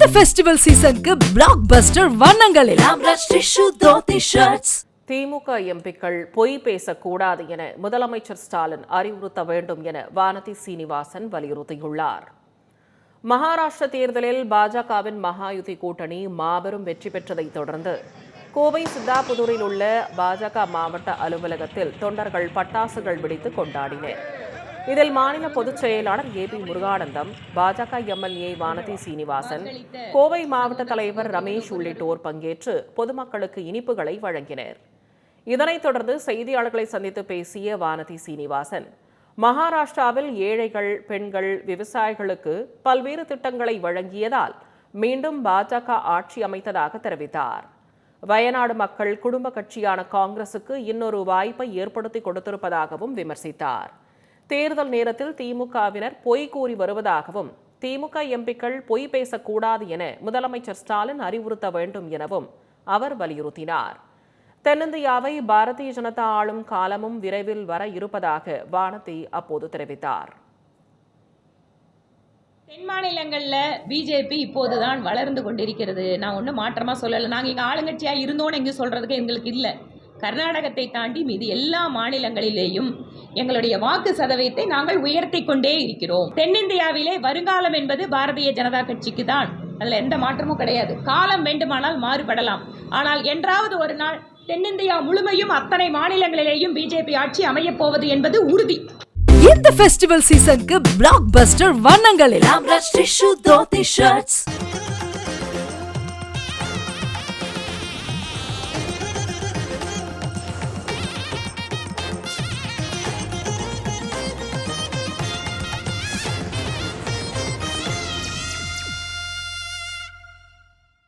இந்த ஃபெஸ்டிவல் சீசனுக்கு பிளாக் பஸ்டர் வண்ணங்களில் திமுக எம்பிக்கள் பொய் பேசக்கூடாது என முதலமைச்சர் ஸ்டாலின் அறிவுறுத்த வேண்டும் என வானதி சீனிவாசன் வலியுறுத்தியுள்ளார். மகாராஷ்டிர தேர்தலில் பாஜகவின் மகாயுதி கூட்டணி மாபெரும் வெற்றி பெற்றதைத் தொடர்ந்து கோவை சித்தாபுதூரில் உள்ள பாஜக மாவட்ட அலுவலகத்தில் தொண்டர்கள் பட்டாசுகள் வெடித்து கொண்டாடினர். இதில் மாநில பொதுச் செயலாளர் ஏ பி முருகானந்தம் பாஜக எம்எல்ஏ வானதி சீனிவாசன் கோவை மாவட்ட தலைவர் ரமேஷ் உள்ளிட்டோர் பங்கேற்று பொதுமக்களுக்கு இனிப்புகளை வழங்கினர். இதனைத் தொடர்ந்து செய்தியாளர்களை சந்தித்து பேசிய வானதி சீனிவாசன் மகாராஷ்டிராவில் ஏழைகள் பெண்கள் விவசாயிகளுக்கு பல்வேறு திட்டங்களை வழங்கியதால் மீண்டும் பாஜக ஆட்சி அமைத்ததாக தெரிவித்தார். வயநாடு மக்கள் குடும்ப கட்சியான காங்கிரசுக்கு இன்னொரு வாய்ப்பை ஏற்படுத்தி கொடுத்திருப்பதாகவும் விமர்சித்தார். தேர்தல் நேரத்தில் திமுகவினர் பொய் கூறி வருவதாகவும் திமுக எம்பிக்கள் பொய் பேசக்கூடாது என முதலமைச்சர் ஸ்டாலின் அறிவுறுத்த வேண்டும் எனவும் அவர் வலியுறுத்தினார். தென்னிந்தியாவை பாரதிய ஜனதா ஆளும் காலமும் விரைவில் வர இருப்பதாக வானதி அப்போது தெரிவித்தார். தென் மாநிலங்களில் பிஜேபி இப்போதுதான் வளர்ந்து கொண்டிருக்கிறது. நான் ஒன்றும் மாற்றமாக சொல்லலை. நாங்கள் இங்கே ஆளுங்கட்சியாக இருந்தோன்னு இங்கே சொல்கிறதுக்கு எங்களுக்கு இல்லை. கர்நாடகத்தை தாண்டி மீதி எல்லா மாநிலங்களிலேயும் எங்களுடைய வாக்கு சதவீதத்தை நாங்கள் உயர்த்தி கொண்டே இருக்கிறோம். தென்னிந்தியாவிலே வருங்காலம் என்பது பாரதிய ஜனதா கட்சிக்கு தான் அதில் எந்த மாற்றமும் கிடையாது. காலம் வேண்டுமானால் மாறுபடலாம். ஆனால் என்றாவது ஒரு நாள் தென்னிந்தியா முழுமையும் அத்தனை மாநிலங்களிலேயும் பிஜேபி ஆட்சி அமையப் போவது என்பது உறுதி. இந்த ஃபெஸ்டிவல் சீசனுக்கு பிளாக் பஸ்டர் தோத்தி ஷர்ட்ஸ்